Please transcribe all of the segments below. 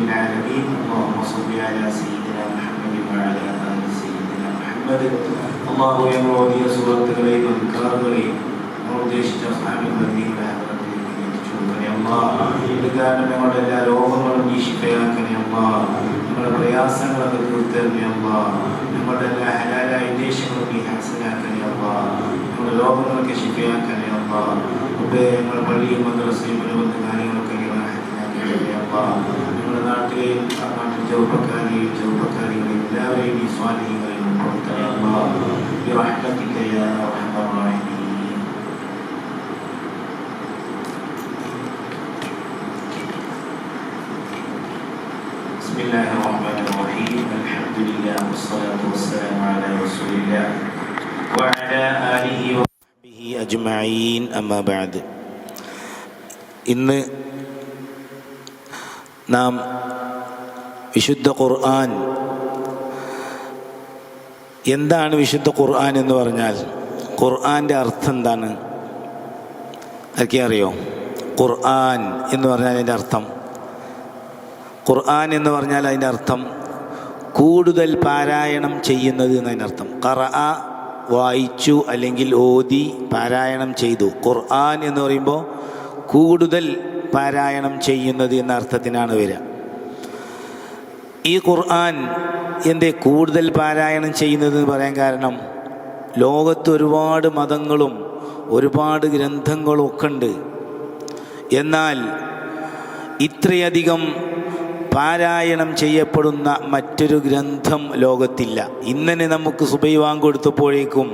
العالمين اللهم صل على سيدنا محمد وعلى آل سيدنا محمد الله يمرضي സുഹൃത്തുക്കളെയും അധികാറുകളെയും ഉദ്ദേശിച്ച സ്ഥാനങ്ങളിലേക്ക് എത്തിച്ചുകൊടുക്കണേ അമ്മ ഇത് കാരണം ഞങ്ങളുടെ എല്ലാ രോഗങ്ങളും നീ ശിഫയാക്കണേ അമ്മ ഞങ്ങളുടെ പ്രയാസങ്ങളൊക്കെ തീർത്തരണേ അമ്മ ഞങ്ങളുടെ എല്ലാ ഹലാലായ ഉദ്ദേശങ്ങളും നീ ഹാസനാക്കണേ അമ്മ ഞങ്ങളുടെ രോഗങ്ങളൊക്കെ ശിഫയാക്കണേ അമ്മ ഇവിടെ ഞങ്ങളുടെ പള്ളിയും മദ്രസയും അനുബന്ധ കാര്യങ്ങളൊക്കെ ദീൻ അമ്മാബാദ് ഇന്ന് നാം വിശുദ്ധ ഖുർആൻ എന്താണ് വിശുദ്ധ ഖുർആൻ എന്ന് പറഞ്ഞാൽ ഖുർആന്റെ അർത്ഥം എന്താണ്? അതൊക്കെ അറിയോ ഖുർആൻ എന്ന് പറഞ്ഞാൽ അതിന്റെ അർത്ഥം. ഖുർആൻ എന്ന് പറഞ്ഞാൽ അതിന്റെ അർത്ഥം കൂടുതൽ പാരായണം ചെയ്യുന്നത് എന്നതിനർത്ഥം കറ വായിച്ചു അല്ലെങ്കിൽ ഓതി പാരായണം ചെയ്തു. ഖുർആൻ എന്ന് പറയുമ്പോൾ കൂടുതൽ പാരായണം ചെയ്യുന്നത് എന്ന അർത്ഥത്തിനാണ് വരിക. ഈ ഖുർആൻ എന്തേ കൂടുതൽ പാരായണം ചെയ്യുന്നത് എന്ന് പറയാൻ കാരണം ലോകത്ത് ഒരുപാട് മതങ്ങളും ഒരുപാട് ഗ്രന്ഥങ്ങളും ഒക്കെ ഉണ്ട് എന്നാൽ ഇത്രയധികം പാരായണം ചെയ്യപ്പെടുന്ന മറ്റൊരു ഗ്രന്ഥം ലോകത്തില്ല. ഇന്നലെ നമുക്ക് സുബൈവാങ് കൊടുത്തപ്പോഴേക്കും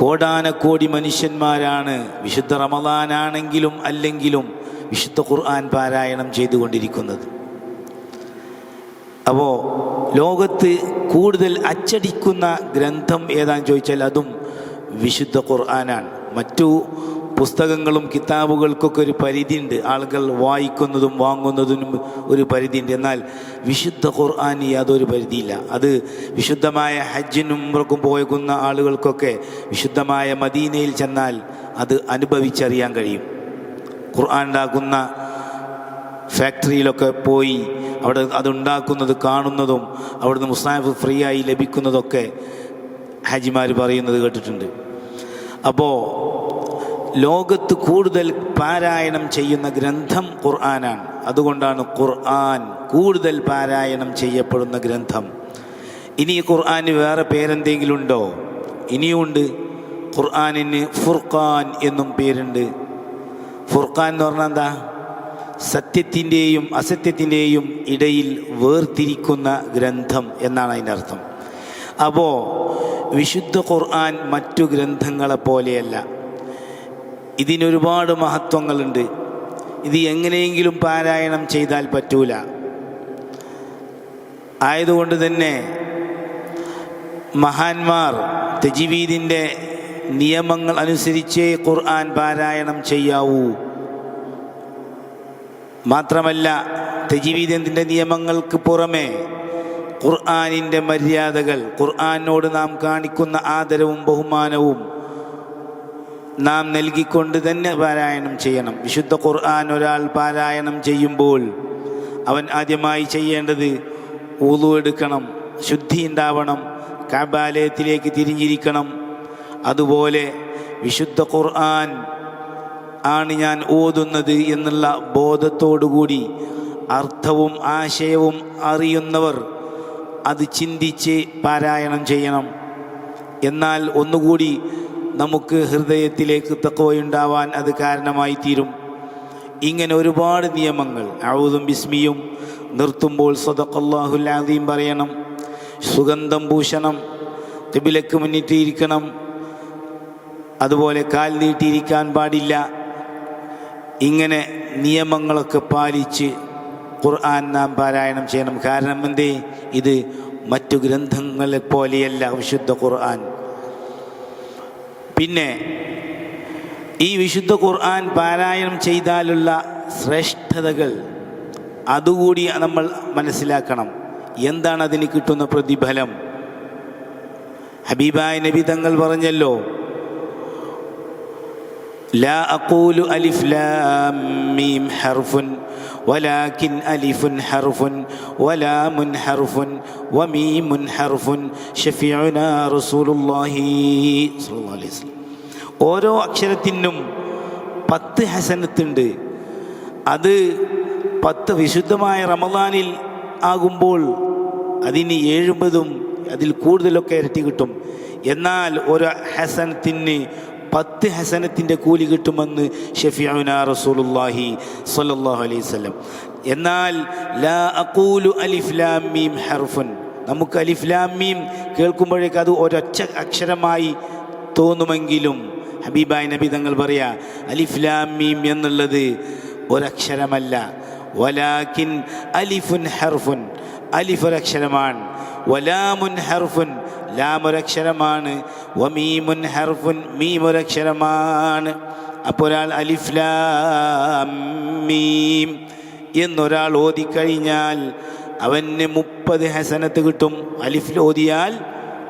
കോടാനക്കോടി മനുഷ്യന്മാരാണ് വിശുദ്ധ റമദാനാണെങ്കിലും അല്ലെങ്കിലും വിശുദ്ധ ഖുർആൻ പാരായണം ചെയ്തുകൊണ്ടിരിക്കുന്നത്. അപ്പോൾ ലോകത്ത് കൂടുതൽ അച്ചടിക്കുന്ന ഗ്രന്ഥം ഏതാന്ന് ചോദിച്ചാൽ അതും വിശുദ്ധ ഖുർആനാണ്. മറ്റു പുസ്തകങ്ങളും കിതാബുകൾക്കൊക്കെ ഒരു പരിധിയുണ്ട്. ആളുകൾ വായിക്കുന്നതും വാങ്ങുന്നതിനും ഒരു പരിധിയുണ്ട്. എന്നാൽ വിശുദ്ധ ഖുർആൻ യാതൊരു പരിധിയില്ല. അത് വിശുദ്ധമായ ഹജ്ജിനും ഉംറക്കും പോകുന്ന ആളുകൾക്കൊക്കെ വിശുദ്ധമായ മദീനയിൽ ചെന്നാൽ അത് അനുഭവിച്ചറിയാൻ കഴിയും. ഖുർആൻ ഉണ്ടാക്കുന്ന ഫാക്ടറിയിലൊക്കെ പോയി അവിടെ അതുണ്ടാക്കുന്നത് കാണുന്നതും അവിടുന്ന് മുസ്താഫ് ഫ്രീ ആയി ലഭിക്കുന്നതൊക്കെ ഹാജിമാർ പറയുന്നത് കേട്ടിട്ടുണ്ട്. അപ്പോൾ ലോകത്ത് കൂടുതൽ പാരായണം ചെയ്യുന്ന ഗ്രന്ഥം ഖുർആനാണ്. അതുകൊണ്ടാണ് ഖുർആൻ കൂടുതൽ പാരായണം ചെയ്യപ്പെടുന്ന ഗ്രന്ഥം. ഇനി ഖുർആന് വേറെ പേരെന്തെങ്കിലും ഉണ്ടോ ഇനിയുണ്ട്. ഖുർആാനിന് ഫുർഖാൻ എന്നും പേരുണ്ട്. ഫുർഖാൻ എന്ന് പറഞ്ഞാൽ എന്താ? സത്യത്തിന്റെയും അസത്യത്തിന്റെയും ഇടയിൽ വേർതിരിക്കുന്ന ഗ്രന്ഥം എന്നാണ് അതിന്റെ അർത്ഥം. അപ്പോൾ വിശുദ്ധ ഖുർആൻ മറ്റു ഗ്രന്ഥങ്ങളെ പോലെയല്ല. ഇതിനൊരുപാട് മഹത്വങ്ങളുണ്ട്. ഇത് എങ്ങനെയെങ്കിലും പാരായണം ചെയ്താൽ പറ്റൂല. ആയതുകൊണ്ട് തന്നെ മഹാന്മാർ തജിവീദിന്റെ നിയമങ്ങൾ അനുസരിച്ചേ ഖുർആൻ പാരായണം ചെയ്യാവൂ. മാത്രമല്ല തെജിവീദിന്റെ നിയമങ്ങൾക്ക് പുറമേ ഖുർആാനിന്റെ മര്യാദകൾ ഖുർആാനോട് നാം കാണിക്കുന്ന ആദരവും ബഹുമാനവും നാം നൽകിക്കൊണ്ട് തന്നെ പാരായണം ചെയ്യണം. വിശുദ്ധ ഖുർആൻ ഒരാൾ പാരായണം ചെയ്യുമ്പോൾ അവൻ ആദ്യമായി ചെയ്യേണ്ടത് ഊതു എടുക്കണം ശുദ്ധി ഉണ്ടാവണം കാബാലയത്തിലേക്ക് തിരിഞ്ഞിരിക്കണം. അതുപോലെ വിശുദ്ധ ഖുർആൻ ആണ് ഞാൻ ഓതുന്നത് എന്നുള്ള ബോധത്തോടുകൂടി അർത്ഥവും ആശയവും അറിയുന്നവർ അത് ചിന്തിച്ച് പാരായണം ചെയ്യണം. എന്നാൽ ഒന്നുകൂടി നമുക്ക് ഹൃദയത്തിലേക്ക് തക്കവയുണ്ടാവാൻ അത് കാരണമായി തീരും ഇങ്ങനെ ഒരുപാട് നിയമങ്ങൾ ഔതും ബിസ്മിയും നിർത്തുമ്പോൾ സ്വതക്കല്ലാഹുല്ലാദീം പറയണം. സുഗന്ധം പൂശണം തിബിലക്ക് മുന്നിട്ടിരിക്കണം. അതുപോലെ കാൽ നീട്ടിയിരിക്കാൻ പാടില്ല. ഇങ്ങനെ നിയമങ്ങളൊക്കെ പാലിച്ച് ഖുർആൻ നാം പാരായണം ചെയ്യണം. കാരണം എന്തേ? ഇത് മറ്റു ഗ്രന്ഥങ്ങളെ പോലെയല്ല വിശുദ്ധ ഖുർആൻ. പിന്നെ ഈ വിശുദ്ധ ഖുർആൻ പാരായണം ചെയ്താലുള്ള ശ്രേഷ്ഠതകൾ അതുകൂടി നമ്മൾ മനസ്സിലാക്കണം. എന്താണ് അതിന് കിട്ടുന്ന പ്രതിഫലം? ഹബീബായ നബി തങ്ങൾ പറഞ്ഞല്ലോ ലാ അഖൂലു അലിഫ് ലാം മീം ഹർഫുൻ ولكن ألف حرف ولام حرف وميم حرف شفيعنا رسول الله صلى الله عليه وسلم ഓരോ അക്ഷരത്തിനും പത്ത് ഹസനത്തുണ്ട് അത് പത്ത് വിശുദ്ധമായ റമദാനിൽ ആകുമ്പോൾ അതിന് എഴുപതും അതിൽ കൂടുതലൊക്കെ ഇരട്ടി കിട്ടും എന്നാൽ ഒരു ഹസനത്തിന് പത്ത് ഹസനത്തിന്റെ കൂലി കിട്ടുമെന്ന് ഷഫിയുന റസൂലുല്ലാഹി സല്ലാഹു അലൈഹി വസല്ലം. എന്നാൽ ലാ അക്കൂലു അലിഫ് ലാം മീം ഹർഫുൻ. നമുക്ക് അലിഫ് ലാം മീം കേൾക്കുമ്പോഴേക്ക് അത് ഒരൊറ്റ അക്ഷരമായി തോന്നുമെങ്കിലും ഹബീബായ് നബി തങ്ങൾ പറയാ അലിഫ് ലാം മീം എന്നുള്ളത് ഒരക്ഷരമല്ല. വലാക്കിൻ അലിഫുൻ ഹർഫുൻ. അലിഫ് ഒരക്ഷരമാണ് വലാമുൻ ഹർഫുൻ. ലാം ഒരക്ഷരമാണ് വമീമുൻ ഹർഫുൻ മീം ഒരക്ഷരമാണ് അപ്പോൾ ഒരാൾ അലിഫ് ലാം മീം എന്നൊരാൾ ഓതിക്കഴിഞ്ഞാൽ അവന് മുപ്പത് ഹസനത്ത് കിട്ടും. അലിഫിൽ ഓതിയാൽ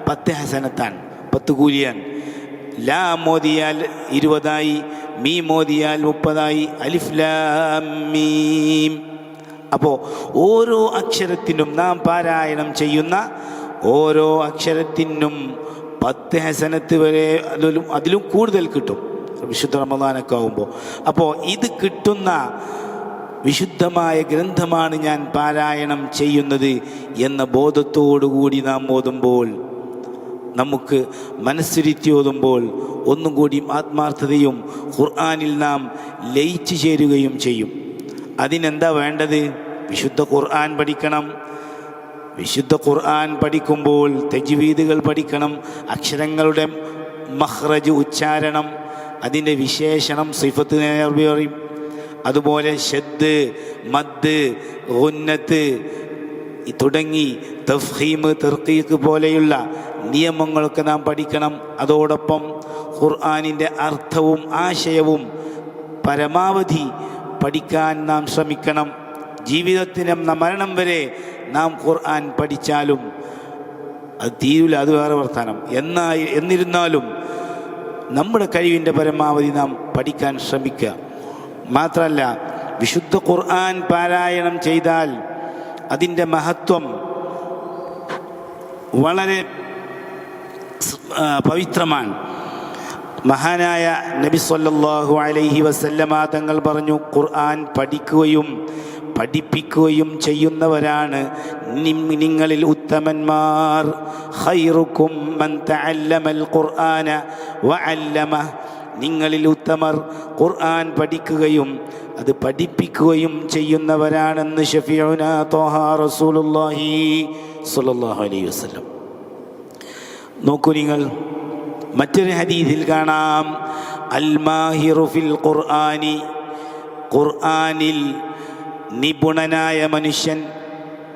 പത്ത് ഹസനത്താണ് പത്ത് കൂലിയാൻ ലാ മോദിയാൽ ഇരുപതായി മീ മോദിയാൽ മുപ്പതായി അലിഫ് ലാം മീം. അപ്പോൾ ഓരോ അക്ഷരത്തിനും നാം പാരായണം ചെയ്യുന്ന ഓരോ അക്ഷരത്തിനും പത്ത് ഹസനത്ത് വരെ അതിലും അതിലും കൂടുതൽ കിട്ടും. വിശുദ്ധ റമദാനൊക്കെ ആകുമ്പോൾ അപ്പോൾ ഇത് കിട്ടുന്ന വിശുദ്ധമായ ഗ്രന്ഥമാണ് ഞാൻ പാരായണം ചെയ്യുന്നത് എന്ന ബോധത്തോടുകൂടി നാം ഓതുമ്പോൾ നമുക്ക് മനസ്സിരുത്തി ഓതുമ്പോൾ ഒന്നും കൂടി ആത്മാർത്ഥതയും ഖുർആാനിൽ നാം ലയിച്ചു ചേരുകയും ചെയ്യും. അതിനെന്താ വേണ്ടത്? വിശുദ്ധ ഖുർആൻ പഠിക്കണം. വിശുദ്ധ ഖുർആൻ പഠിക്കുമ്പോൾ തെജ്വീദുകൾ പഠിക്കണം അക്ഷരങ്ങളുടെ മഹ്റജ് ഉച്ചാരണം അതിന്റെ വിശേഷണം സിഫത്ത് നേർവറിയും അതുപോലെ ഷദ് മദ് ഉന്നത്ത് തുടങ്ങി തഫ്ഹീമ് തെർക്കീക്ക് പോലെയുള്ള നിയമങ്ങളൊക്കെ നാം പഠിക്കണം. അതോടൊപ്പം ഖുർആാനിന്റെ അർത്ഥവും ആശയവും പരമാവധി പഠിക്കാൻ നാം ശ്രമിക്കണം. ജീവിതത്തിനും മരണം വരെ നാം ഖുർആൻ പഠിച്ചാലും അത് തീരൂല അത് വേറെ വർത്താനം. എന്നായി എന്നിരുന്നാലും നമ്മുടെ കഴിവിന്റെ പരമാവധി നാം പഠിക്കാൻ ശ്രമിക്കുക. മാത്രമല്ല വിശുദ്ധ ഖുർആൻ പാരായണം ചെയ്താൽ അതിന്റെ മഹത്വം വളരെ പവിത്രമാണ്. മഹാനായ നബി സല്ലാഹു അലൈഹി വസല്ലമ തങ്ങൾ പറഞ്ഞു ഖുർആൻ പഠിക്കുകയും പഠിപ്പിക്കുകയും ചെയ്യുന്നവരാണ്. നിങ്ങളിൽ ഉത്തമന്മാർ. ഹൈറുക്കും ഖുർആന വഅല്ലമഹ് നിങ്ങളിൽ ഉത്തമർ ഖുർആൻ പഠിക്കുകയും അത് പഠിപ്പിക്കുകയും ചെയ്യുന്നവരാണെന്ന് ഷഫിയുന തോഹ റസൂലുല്ലാഹി സുലല്ലാഹു അലൈഹി വസ്ലം നോക്കൂ നിങ്ങൾ മറ്റൊരു ഹദീസിൽ കാണാം. അൽ മാഹിറു ഫിൽ ഖുർആനി ഖുർആനിൽ നിപുണനായ മനുഷ്യൻ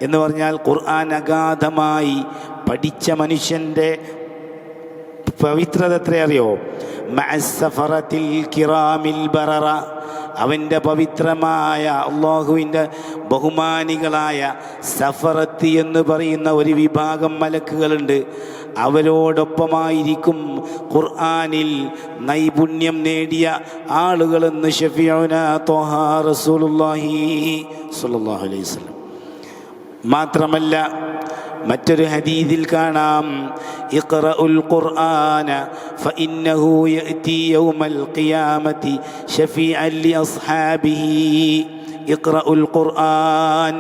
എന്ന് പറഞ്ഞാൽ ഖുർആൻ അഗാധമായി പഠിച്ച മനുഷ്യന്റെ പവിത്രത എത്ര അറിയോ കിറാമിൽ ബററ. അവന്റെ പവിത്രമായ അള്ളാഹുവിന്റെ ബഹുമാനികളായ സഫറത്തി എന്ന് പറയുന്ന ഒരു വിഭാഗം മലക്കുകളുണ്ട്. അവരോടൊപ്പമായിരിക്കും ഖുർആാനിൽ നൈപുണ്യം നേടിയ ആളുകളെന്ന് ഷഫിയോന തോഹ റസൂലുള്ളാഹി സ്വല്ലല്ലാഹു അലൈഹി വസല്ലം. മാത്രമല്ല മറ്റൊരു ഹദീദിൽ കാണാം ഇഖ്റഉൽ ഖുർആന ഫഇന്നഹു യഅതി യൗമൽ ഖിയാമത്തി ഷഫീഅൻ ലി അസ്ഹാബിഹി ഇഖ്റഉൽ ഖുർആൻ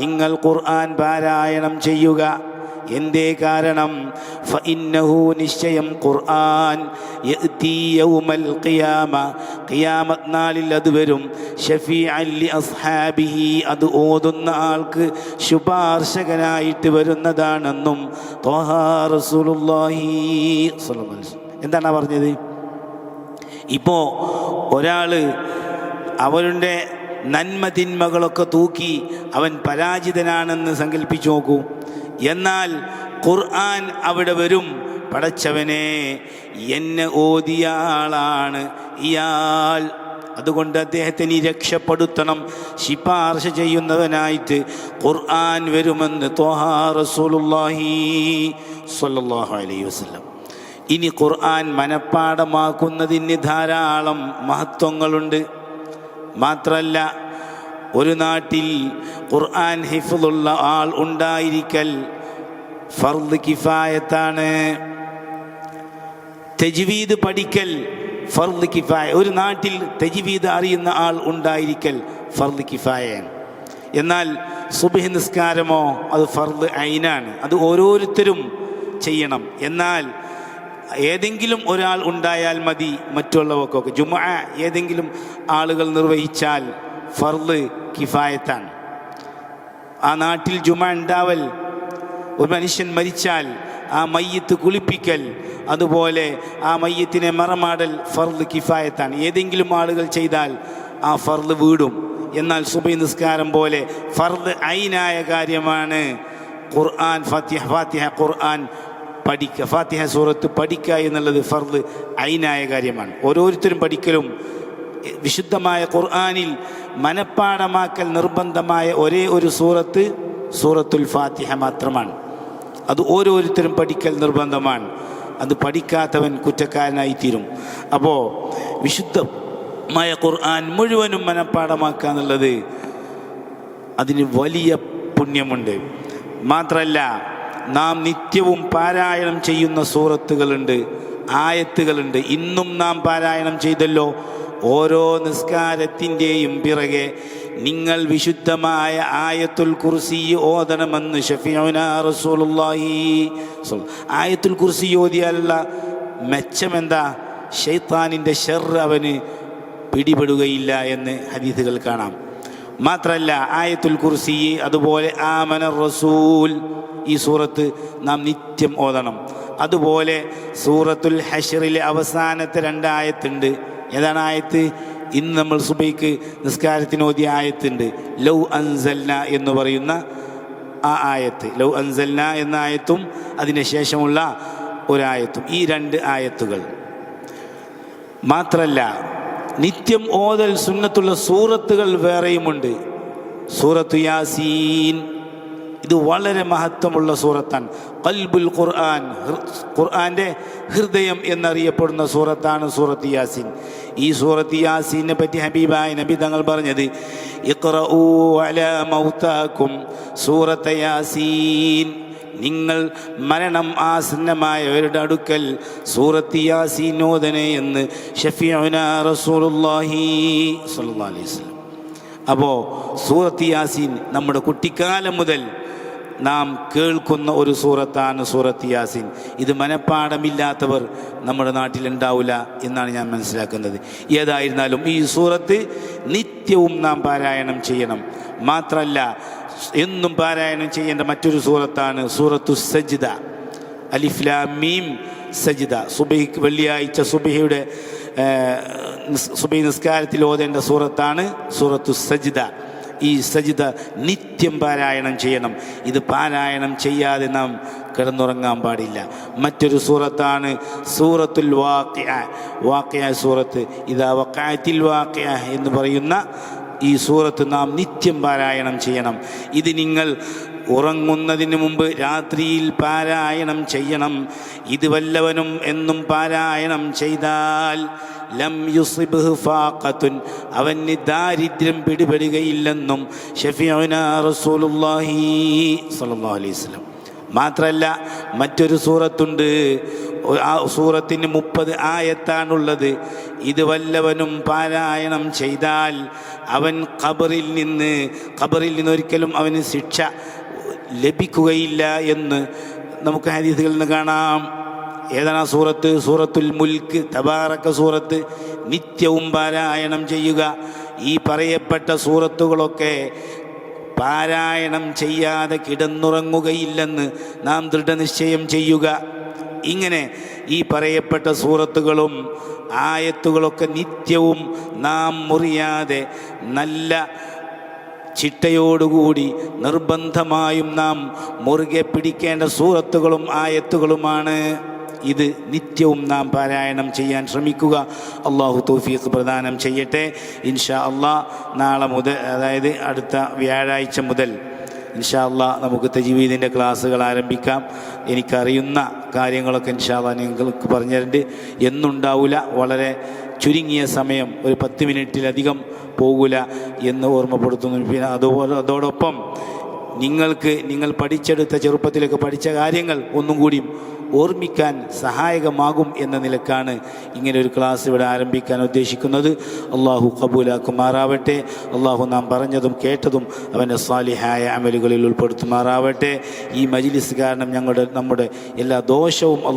നിങ്ങൾ ഖുർആൻ പാരായണം ചെയ്യുക. എന്തേ കാരണം? നിശ്ചയം ഖുർആൻ. യഅതി യൗമൽ ഖിയാമ. ഖിയാമത്ത് നാളിൽ അത് വരും. ഷഫീഅൻ ലി അസ്ഹാബിഹി. അത് ഓതുന്ന ആൾക്ക് ശുപാർശകനായിട്ട് വരുന്നതാണെന്നും. എന്താണ് പറഞ്ഞത്? ഇപ്പോൾ ഒരാൾ അവരുടെ നന്മ തിന്മകളൊക്കെ തൂക്കി അവൻ പരാജിതനാണെന്ന് സങ്കല്പിച്ചു നോക്കൂ. എന്നാൽ ഖുർആൻ അവിടെ വരും. പടച്ചവനെ എന്നെ ഓതിയ ആളാണ് ഇയാൾ. അതുകൊണ്ട് അദ്ദേഹത്തെ നീ രക്ഷപ്പെടുത്തണം. ശിപാർശ ചെയ്യുന്നവനായിട്ട് ഖുർആൻ വരുമെന്ന് വസല്ലം. ഇനി ഖുർആൻ മനഃപ്പാടമാക്കുന്നതിന് ധാരാളം മഹത്വങ്ങളുണ്ട്. മാത്രമല്ല ഒരു നാട്ടിൽ ഖുർആൻ ഹിഫുള്ള ആൾ ഉണ്ടായിരിക്കൽ ഫർദ് കിഫായത്താണ്. തെജ്വീദ് പഠിക്കൽ ഫർദ് കിഫായ ഒരു നാട്ടിൽ തെജ്വീദ് അറിയുന്ന ആൾ ഉണ്ടായിരിക്കൽ ഫർദ് കിഫായ. എന്നാൽ സുബഹി നിസ്കാരമോ അത് ഫർദ് ഐനാണ് അത് ഓരോരുത്തരും ചെയ്യണം. എന്നാൽ ഏതെങ്കിലും ഒരാൾ ഉണ്ടായാൽ മതി മറ്റുള്ളവർക്കൊക്കെ. ജുമ ഏതെങ്കിലും ആളുകൾ നിർവഹിച്ചാൽ ഫർദ് കിഫായത്താണ്. ആ നാട്ടിൽ ജുമ ഉണ്ടാവൽ ഒരു മനുഷ്യൻ മരിച്ചാൽ ആ മയ്യത്ത് കുളിപ്പിക്കൽ അതുപോലെ ആ മയ്യത്തിനെ മറമാടൽ ഫർദ് കിഫായത്താണ്. ഏതെങ്കിലും ആളുകൾ ചെയ്താൽ ആ ഫർദ് വീടും. എന്നാൽ സുബൈ നിസ്കാരം പോലെ ഫർദ് ഐനായ കാര്യമാണ് ഖുർആൻ ഫാത്തിഹ ഫാത്തിഹ ഖുർആൻ പഠിക്കുക ഫാത്തിഹ സൂറത്ത് പഠിക്കുക എന്നുള്ളത് ഫർദ് ഐനായ കാര്യമാണ്. ഓരോരുത്തരും പഠിക്കലും വിശുദ്ധമായ ഖുർആാനിൽ മനഃപ്പാടമാക്കൽ നിർബന്ധമായ ഒരേ ഒരു സൂറത്ത് സൂറത്തുൽ ഫാത്തിഹ മാത്രമാണ്. അത് ഓരോരുത്തരും പഠിക്കൽ നിർബന്ധമാണ്. അത് പഠിക്കാത്തവൻ കുറ്റക്കാരനായി തീരും അപ്പോൾ വിശുദ്ധമായ ഖുർആൻ മുഴുവനും മനഃപ്പാടമാക്കുക എന്നുള്ളത് അതിന് വലിയ പുണ്യമുണ്ട്. മാത്രമല്ല നാം നിത്യവും പാരായണം ചെയ്യുന്ന സൂറത്തുകളുണ്ട് ആയത്തുകളുണ്ട്. ഇന്നും നാം പാരായണം ചെയ്തല്ലോ ഓരോ നിസ്കാരത്തിന്റെയും പിറകെ നിങ്ങൾ വിശുദ്ധമായ ആയത്തുൽ കുർസി ഓതണമെന്ന് ഷഫിയോന റസൂലുള്ളാഹി ആയത്തുൽ കുർസി ഓതിയല്ല മെച്ചമെന്താ? ഷെയ്ത്താനിന്റെ ഷെർ അവന് പിടിപെടുകയില്ല എന്ന് ഹദീസുകൾ കാണാം. മാത്രല്ല ആയത്തുൽ കുർസി അതുപോലെ ആമന റസൂൽ ഈ സൂറത്ത് നാം നിത്യം ഓതണം. അതുപോലെ സൂറത്തുൽ ഹഷറിലെ അവസാനത്തെ രണ്ടായത്തുണ്ട്. ഏതാണ് ആയത്ത്? ഇന്ന് നമ്മൾ സുബൈക്ക് നിസ്കാരത്തിന് ഓതിയ ആയത്തുണ്ട്. ലൗ അൻസല്ല എന്ന് പറയുന്ന ആ ആയത്ത്. ലൗ അൻസല്ല എന്ന ആയത്തും അതിന് ശേഷമുള്ള ഒരായത്തും. ഈ രണ്ട് ആയത്തുകൾ. മാത്രല്ല നിത്യം ഓതൽ സുന്നത്തുള്ള സൂറത്തുകൾ വേറെയുമുണ്ട്. സൂറത്തു യാസീൻ ഇത് വളരെ മഹത്വമുള്ള സൂറത്താണ്. കൽബുൽ ഖുർആൻ ഖുർആാന്റെ ഹൃദയം എന്നറിയപ്പെടുന്ന സൂറത്താണ് സൂറത്ത് യാസീൻ. ഈ സൂറത്ത് യാസീനെ പറ്റി ഹബീബായ നബി തങ്ങൾ പറഞ്ഞത് മൗതാക്കും സൂറത്ത് യാസീൻ. നിങ്ങൾ മരണം ആസന്നമായവരുടെ അടുക്കൽ സൂറത്ത് യാസീൻ ഓതനെ എന്ന് ഷഫിയുന റസൂലുള്ളാഹി സ്വല്ലല്ലാഹു അലൈഹി വസല്ലം. അപ്പോൾ സൂറത്ത് യാസീൻ നമ്മുടെ കുട്ടിക്കാലം മുതൽ നാം കേൾക്കുന്ന ഒരു സൂറത്താണ് സൂറത്ത് യാസിൻ. ഇത് മനഃപ്പാടമില്ലാത്തവർ നമ്മുടെ നാട്ടിലുണ്ടാവില്ല എന്നാണ് ഞാൻ മനസ്സിലാക്കുന്നത്. ഏതായിരുന്നാലും ഈ സൂറത്ത് നിത്യവും നാം പാരായണം ചെയ്യണം. മാത്രമല്ല എന്നും പാരായണം ചെയ്യേണ്ട മറ്റൊരു സൂറത്താണ് സൂറത്തു സജിദ. അലിഫ്ലാമീം സജിദ. സുബൈക്ക് വെള്ളിയാഴ്ച സുബൈയുടെ സുബൈ നിസ്കാരത്തിൽ ഓതേണ്ട സൂറത്താണ് സൂറത്തു സജിദ. ഈ സജിത നിത്യം പാരായണം ചെയ്യണം. ഇത് പാരായണം ചെയ്യാതെ നാം കിടന്നുറങ്ങാൻ പാടില്ല. മറ്റൊരു സൂറത്താണ് സൂറത്തുൽ വാക്യ വാക്യ സൂറത്ത് ഇതാ വക്കായത്തിൽ വാക്യ എന്ന് പറയുന്ന ഈ സൂറത്ത് നാം നിത്യം പാരായണം ചെയ്യണം. ഇത് നിങ്ങൾ ഉറങ്ങുന്നതിന് മുമ്പ് രാത്രിയിൽ പാരായണം ചെയ്യണം. ഇത് വല്ലവനും എന്നും പാരായണം ചെയ്താൽ ലം യുസിബ്ഹു ഫാഖത്തുൻ. അവന് ദാരിദ്ര്യം പിടിപെടുകയില്ലെന്നും ഷഫിഉന റസൂലുള്ളാഹി സ്വല്ലല്ലാഹു അലൈഹി വസല്ലം. മാത്രമല്ല മറ്റൊരു സൂറത്തുണ്ട്. ആ സൂറത്തിന് മുപ്പത് ആയത്താണുള്ളത്. ഇത് വല്ലവനും പാരായണം ചെയ്താൽ അവൻ ഖബറിൽ നിന്ന് ഖബറിൽ നിന്ന് ഒരിക്കലും അവന് ശിക്ഷ ലഭിക്കുകയില്ല എന്ന് നമുക്ക് ഹദീസുകളിൽ നിന്ന് കാണാം. ഏതാണ് സൂറത്ത്? സൂറത്തുൽ മുൽക്ക് തബാറക്ക സൂറത്ത്. നിത്യവും പാരായണം ചെയ്യുക. ഈ പറയപ്പെട്ട സൂറത്തുകളൊക്കെ പാരായണം ചെയ്യാതെ കിടന്നുറങ്ങുകയില്ലെന്ന് നാം ദൃഢനിശ്ചയം ചെയ്യുക. ഇങ്ങനെ ഈ പറയപ്പെട്ട സൂറത്തുകളും ആയത്തുകളൊക്കെ നിത്യവും നാം മുറിയാതെ നല്ല ചിട്ടയോടുകൂടി നിർബന്ധമായും നാം മുറുകെ പിടിക്കേണ്ട സൂറത്തുകളും ആയത്തുകളുമാണ്. ഇത് നിത്യവും നാം പാരായണം ചെയ്യാൻ ശ്രമിക്കുക. അള്ളാഹു തൗഫീഖ് പ്രദാനം ചെയ്യട്ടെ. ഇൻഷാ അള്ളാ നാളെ മുതൽ അതായത് അടുത്ത വ്യാഴാഴ്ച മുതൽ ഇൻഷാല്ല നമുക്ക് തജീവീദിന്റെ ക്ലാസ്സുകൾ ആരംഭിക്കാം. എനിക്കറിയുന്ന കാര്യങ്ങളൊക്കെ ഇൻഷാല്ല നിങ്ങൾക്ക് പറഞ്ഞിട്ടുണ്ട് എന്നുണ്ടാവില്ല വളരെ ചുരുങ്ങിയ സമയം ഒരു പത്ത് മിനിറ്റിലധികം പോകില്ല എന്ന് ഓർമ്മപ്പെടുത്തുന്നു. പിന്നെ അതുപോലെ അതോടൊപ്പം നിങ്ങൾക്ക് നിങ്ങൾ പഠിച്ചെടുത്ത ചെറുപ്പത്തിലൊക്കെ പഠിച്ച കാര്യങ്ങൾ ഒന്നും കൂടി ഓർമ്മിക്കാൻ സഹായകമാകും എന്ന നിലക്കാണ് ഇങ്ങനെ ഒരു ക്ലാസ് ഇവിടെ ആരംഭിക്കാൻ ഉദ്ദേശിക്കുന്നത്. അള്ളാഹു കബൂലാക്കുമാറാവട്ടെ. അള്ളാഹു നാം പറഞ്ഞതും കേട്ടതും അവന്റെ സ്വാലിഹായ അമലുകളിൽ ഉൾപ്പെടുത്തുമാറാവട്ടെ. ഈ മജിലിസ് കാരണം ഞങ്ങളുടെ നമ്മുടെ എല്ലാ ദോഷവും